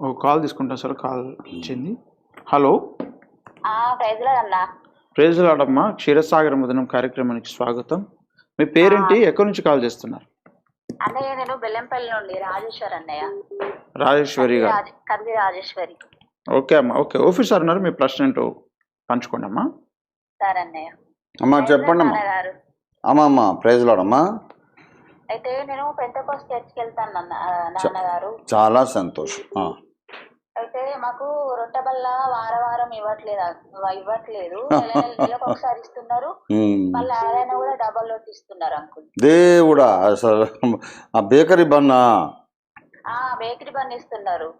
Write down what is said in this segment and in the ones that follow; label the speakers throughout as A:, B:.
A: ఓ call తీసుకుంటా sir call వచ్చింది. Hello.
B: ప్రైజ్లో అన్నా
A: ప్రేజ్ లాడమ్మ క్షీరసాగర ముదనం కార్యక్రమానికి స్వాగతం. మీ పేరేంటి? ఎక్కడి నుంచి కాల్ చేస్తున్నారు?
B: అన్నయ్య నేను బెల్లంపల్లి నుండి రాజేశ్వర్ అన్నయ్య.
A: రాజేశ్వరి
B: కర్ది రాజేశ్వరి.
A: ఓకే అమ్మా ఓకే. ఆఫీసర్ ఉన్నారు మీ ప్రశ్న ఏంటో పంచుకోండి అమ్మా.
B: సార్ అన్నయ్య.
C: అమ్మా చెప్పండి అమ్మా. అమ్మా అమ్మా ప్రైజ్ లాడమ్మా
B: అయితే నేను పెంతకోస్ చర్చికి వెళ్తాను నాన్నగారు.
C: చాలా సంతోషం. ఆ,
B: అయితే మాకు రొట్టె బల్ల వార వారం ఇవ్వట్లేదు ఇవ్వట్లేదు నెలకు ఒకసారి ఇస్తున్నారు. మళ్ళీ ఆడైనా కూడా డబల్ రొట్టి ఇస్తున్నారు అంకుల్.
C: దేవుడా అసలు ఆ బేకరీ బన్నా?
B: ఆ బేకరీ బన్ ఇస్తున్నారు.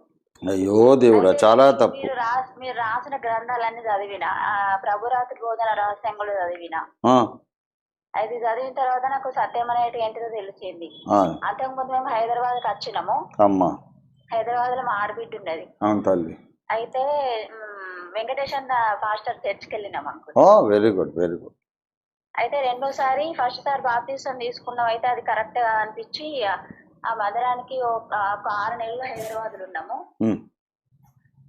C: అయ్యో దేవుడా చాలా తప్పు.
B: మీరు రాసి మీరు రాసిన గ్రంథాలన్నీ చదివిన ప్రభురాత్రి బోధన రహస్యం కూడా చదివిన. అది చదివిన తర్వాత నాకు సత్యం అనేది ఏంటిదో తెలిసింది అంతకుముందు మేము హైదరాబాద్కి వచ్చినాము.
C: అమ్మా.
B: హైదరాబాద్లో మా ఆడబిడ్డ ఉన్నది
C: అవును తల్లి.
B: అయితే వెంకటేష్ అన్న పాస్టర్ చర్చ్కి వెళ్ళినాం అనుకో
C: వెరీ గుడ్ వెరీ గుడ్.
B: అయితే రెండోసారి ఫస్ట్ సారి బాప్తీసం తీసుకున్నాం. అయితే అది కరెక్ట్గా అనిపించి ఆ- మదరానికి ఒక ఆరు నెలలు హైదరాబాద్లో ఉన్నాము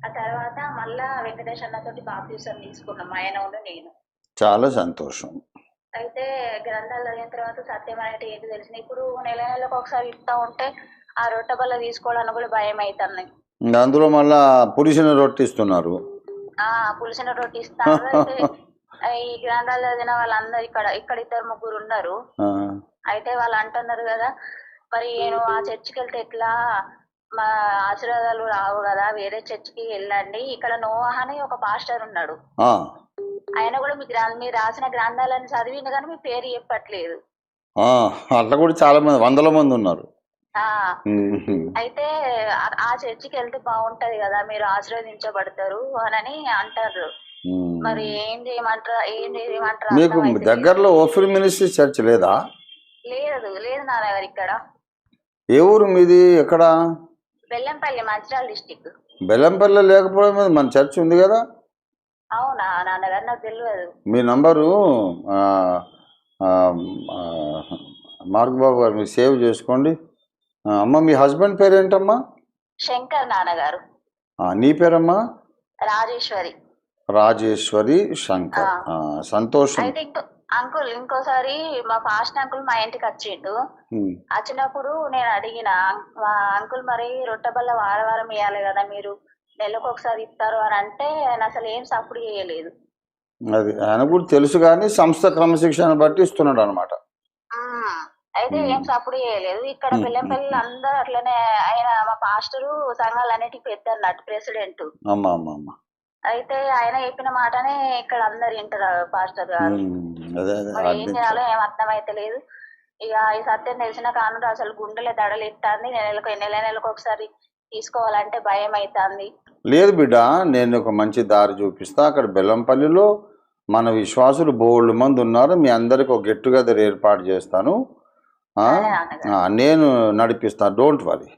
B: ఆ తర్వాత మళ్ళా వెంకటేష్ అన్నతోటి బాప్తీసం తీసుకున్నాం. ఆయన నేను.
C: చాలా సంతోషం.
B: అయితే గ్రంథాలు చదివిన తర్వాత సత్యం అనేది ఏంటి తెలిసింది. ఇప్పుడు నెల నెలకు ఒకసారి ఇస్తా ఉంటే ఆ రొట్టె బల్ల తీసుకోవడానికి కూడా భయం అవుతుంది
C: అందులో మళ్ళా పులిసిన రొట్టి ఇస్తున్నారు.
B: ఆ పులిసిన రొట్టి అయితే ఈ గ్రంథాలు చదివిన వాళ్ళందరూ ఇక్కడ ఇక్కడ ఇద్దరు ముగ్గురు ఉన్నారు. అయితే వాళ్ళు అంటున్నారు కదా మరి నేను ఆ చర్చికి వెళ్తే ఎట్లా? మా ఆశీర్వాదాలు రావు కదా వేరే చర్చికి వెళ్ళండి. ఇక్కడ నోవాహ్ అని ఒక పాస్టర్ ఉన్నాడు. ఆయన కూడా మీ గ్రంథ మీరు రాసిన గ్రంథాలను చదివింది కానీ మీ పేరు చెప్పట్లేదు.
C: అట్లా కూడా చాలా మంది వందల మంది ఉన్నారు.
B: అయితే ఆ- చర్చికి వెళ్తే బాగుంటది కదా మీరు ఆశీర్వదించబడతారు అని అంటారు. మరి ఏం చేయమంటారా ఏం చేయమంటారా
C: మీకు దగ్గరలో ఓఫిర్ మినిస్ట్రీ చర్చ్ లేదా?
B: లేదు లేదు నాన్నగారు ఇక్కడ.
C: ఏ ఊరు మీది ఎక్కడ?
B: బెల్లంపల్లి మంచిర్యాల డిస్టిక్.
C: బెల్లంపల్లి లేకపోవడం మీద మన చర్చ్ ఉంది కదా?
B: అవునా నాన్నగారు నాకు తెలియదు
C: మీ నంబరు ఆ, ఆ, ఆ, మార్క్ బాబు గారు మీరు సేవ్ చేసుకోండి. అమ్మ మీ హస్బెండ్ పేరేంటమ్మా?
B: శంకర్ నాన్నగారు.
C: నీ పేరమ్మా?
B: రాజేశ్వరి.
C: రాజేశ్వరి శంకర్. సంతోషం.
B: అయితే ఇంకో అంకుల్ ఇంకోసారి మా ఫాస్ట్ అంకుల్ మా ఇంటికి వచ్చిండు. వచ్చినప్పుడు నేను అడిగిన "మా అంకుల్ మరి రొట్టె బల్ల వారం వారం ఇవ్వాలి కదా మీరు నెలకు ఒకసారి ఇస్తారు అని అంటే ఆయన అసలు ఏం సపోర్ట్ చేయలేదు.
C: అది ఆయన కూడా తెలుసు కానీ సంస్థ క్రమశిక్షణ బట్టి ఇస్తున్నాడు అనమాట.
B: అయితే. ఏం సపోర్ట్ చేయలేదు. ఇక్కడ. పిల్లంపల్లి అందరూ అట్లనే ఆయన మా పాస్టరు సంఘాలన్నిటికీ పెద్ద అన్నట్టు ప్రెసిడెంట్ అయితే ఆయన చెప్పిన మాటనే ఇక్కడ అందరు వింటారు పాస్టర్ గారు. ఏం చేయాలో ఏం అర్థమైతే లేదు. ఇక ఈ సత్యం తెలిసిన కానుడు అసలు గుండెల దడలు ఎత్తాంది నెలకు నెల నెలకు ఒకసారి తీసుకోవాలంటే భయం అవుతుంది
C: లేదు బిడ్డ నేను ఒక మంచి దారి చూపిస్తా. అక్కడ బెల్లంపల్లిలో మన విశ్వాసులు బోల్డ్ మంది ఉన్నారు మీ అందరికి ఒక గెట్ టుగెదర్ ఏర్పాటు చేస్తాను. నేను నడిపిస్తాను డోంట్ వరీ.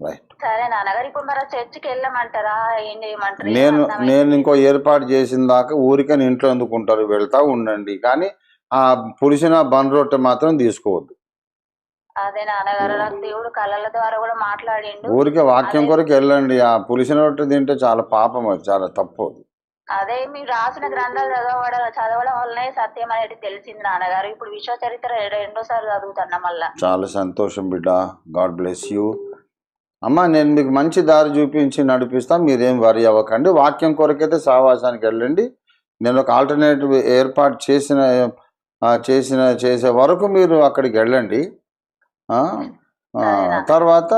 C: రైట్.
B: సరే నాన్నగారు ఇప్పుడు మరి ఆ చర్చికి వెళ్ళమంటారా? ఏం చేయమంటారు ఏం
C: నేను నేను ఇంకో ఏర్పాటు చేసిన దాకా ఊరికని ఇంట్లో ఎందుకుంటారు? వెళ్తా ఉండండి. కానీ ఆ పులిసిన బన్ రొట్టె మాత్రం తీసుకోవద్దు.
B: అదే నాన్నగారు నాకు దేవుడు కళల ద్వారా కూడా మాట్లాడిండు.
C: ఊరికే వాక్యం. కొరకు వెళ్ళండి. ఆ పులిసిన రొట్టె తింటే చాలా పాపం అది చాలా తప్పు అది.
B: అదే మీరు రాసిన గ్రంథాలు చదవడం చదవడం వల్లనే సత్యం అనేది తెలిసింది నాన్నగారు. ఇప్పుడు విశ్వ చరిత్ర రెండోసారి చదువుతున్నా మళ్ళా.
C: చాలా సంతోషం బిడ్డ. God bless you. అమ్మ నేను మీకు మంచి దారి చూపించి నడిపిస్తా. మీరేం వరి అవ్వకండి. వాక్యం కొరకైతే సావాసానికి వెళ్ళండి. నేను ఒక ఆల్టర్నేటివ్ ఏర్పాటు చేసిన చేసిన చేసే వరకు మీరు అక్కడికి వెళ్ళండి. తర్వాత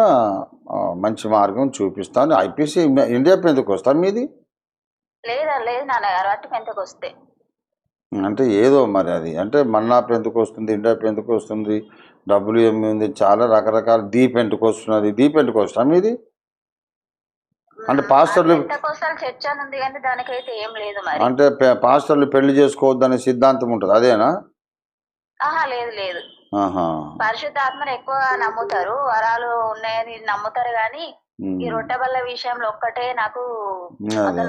C: మంచి మార్గం చూపిస్తాను. ఐపీసీ ఇండియా పెందుకు వస్తా మీది?
B: లేదా లేదు నాన్నగారు అటు పెంతకు వస్తే
C: అంటే ఏదో మరి అది. అంటే మన్నా పెందుకు వస్తుంది ఇండియా పెందుకు వస్తుంది డబ్ల్యూఎం ఉంది చాలా రకరకాల దీప్ ఎంటుకు వస్తున్నది దీప్ ఎంటుకు వస్తాం ఇది అంటే పాస్టర్లు-
B: అని
C: అంటే పాస్టర్లు పెళ్ళి చేసుకోవద్దనే సిద్ధాంతం ఉంటుంది అదేనా?
B: లేదు లేదు.
C: ఆహా.
B: పరిశుద్ధాత్మను ఎక్కువ నమ్ముతారు వరాలు ఉన్నాయని నమ్ముతారు కానీ. ఈ రొట్టె బల్ల విషయంలో ఒక్కటే నాకు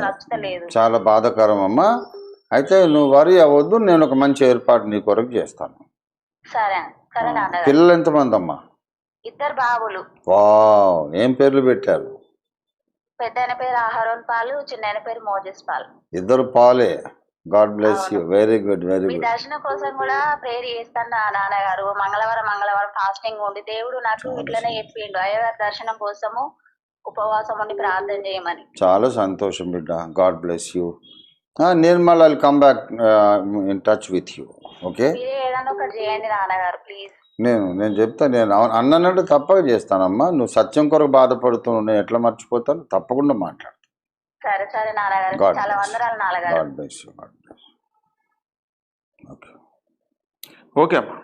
B: నచ్చలేదు.
C: చాలా బాధాకరం అమ్మా అయితే నువ్వు వరి అవ్వద్దు నేను ఒక మంచి ఏర్పాటు నీ కొరకు చేస్తాను.
B: సరే సరే నాన్నగారు.
C: పిల్లలు ఎంతమంది అమ్మా
B: ఇద్దరు బాబులు.
C: వావ్ ఏం పేర్లు పెట్టారు?
B: పెద్ద ఆయన పేరు ఆహారోన్ పాలు చిన్న పేరు మోజెస్ పాలు.
C: ఇద్దరు పాలే. God bless you. Very good very
B: me
C: good.
B: దర్శనం కోసం కూడా ప్రేయర్ చేస్తాను నా నాన్నగారు. మంగళవారం మంగళవారం ఫాస్టింగ్ ఉండి దేవుడు నాకు ఇట్లనే చెప్పిండు. అయ్యగారి దర్శనం కోసము ఉపవాసం ఉండి ప్రార్థన చేయమని.
C: చాలా సంతోషం బిడ్డ. గాడ్ బ్లెస్ యూ నేను మళ్ళీ come back in touch with you okay
B: ఏదైనా ఒకటి చేయండి నాన్నగారు ప్లీజ్
C: నేను నేను చెప్తా నేను అన్నట్టు తప్పక చేస్తానమ్మా. నువ్వు సత్యం కొరకు బాధపడుతున్నావు నేను ఎట్లా మర్చిపోతాను? తప్పకుండా మాట్లాడు
B: సరే సరే నాన్నగారు.
C: God
B: చాలా
C: bless.
B: వందనాలు నాన్నగారు.
C: God bless you God bless okay
A: okay అమ్మా.